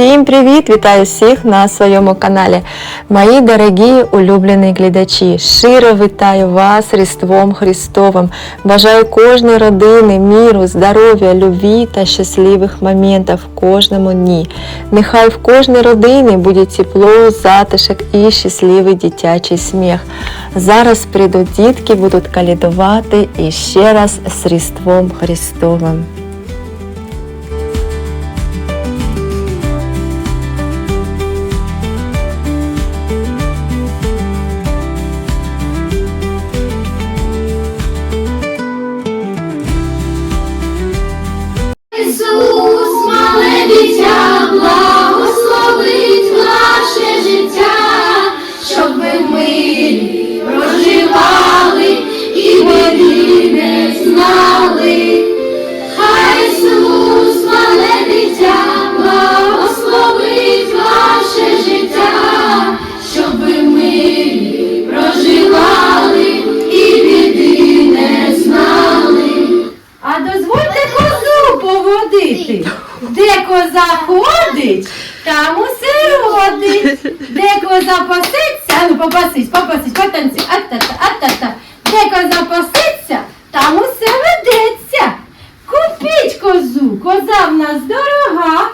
Всім привіт! Вітаю всіх на своєму каналі. Мої дорогі улюблені глядачі. Щиро вітаю вас Різдвом Христовим. Бажаю кожній родини міру, здоров'я, любві та щасливих моментів в кожному дні. Нехай в кожній родині буде тепло, затишок і щасливий дитячий сміх. Зараз прийдуть дітки, будуть калідувати і ще раз з Різдвом Христовим. Благословить наше життя, щоб ми проживали і біди не знали. Хай Ісус, мале дитя, благословить наше життя, щоб ми в проживали і біди не знали. А дозвольте козу поводити. Де коза ходить, там усе родить. Де коза ну попасись, попасись, потанці, а-та-та, а-та-та. Де коза пасеться, там усе ведеться. Купіть козу, коза в нас дорога.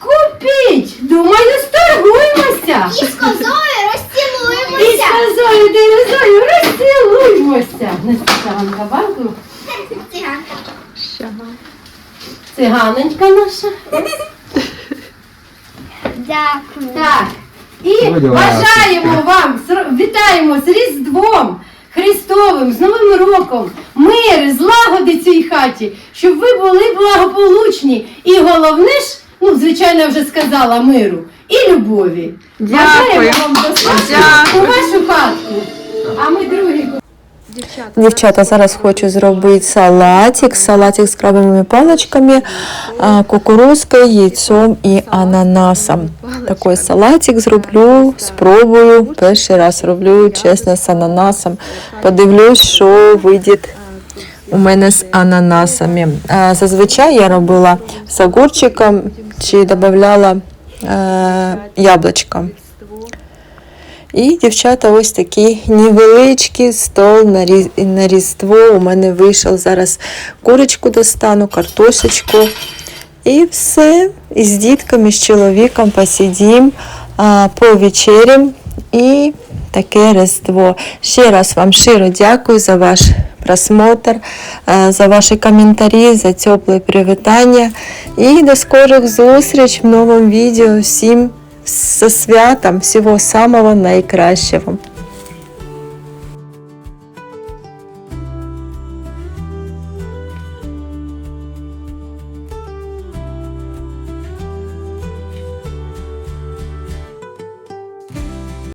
Купіть, думаю, сторгуємося. І з козою І з розцілуємося. козою дерезою розцілуймося. Несіть Ганка банку. Циганочка наша. Дякую. Так. І Будь бажаємо вам, вітаємо з Різдвом Христовим, з Новим роком, мир, злагоди цій хаті, щоб ви були благополучні. І головне ж, ну, звичайно, я вже сказала миру і любові. Бажаємо вам достатньо у вашу хатку. А ми другі. Дівчата, зараз хочу зробити салатик, салатик з крабовими паличками, кукурузкою, яйцом і ананасом. Такий салатик зроблю, спробую. Перший раз роблю, чесно, з ананасом. Подивлюсь, що вийде у мене з ананасами. Зазвичай я робила з огурчиком чи додавала е, яблучко. І, дівчата, ось такий невеличкий стол на, різ- на Різдво. У мене вийшов зараз курочку достану, картошечку. І все. І з дітками, з чоловіком посидім, а, повечерям і таке Різдво. Ще раз вам щиро дякую за ваш просмотр, за ваші коментарі, за тепле привітання. І до скорих зустріч в новому відео. Всім зі святом, всего самого найкращого.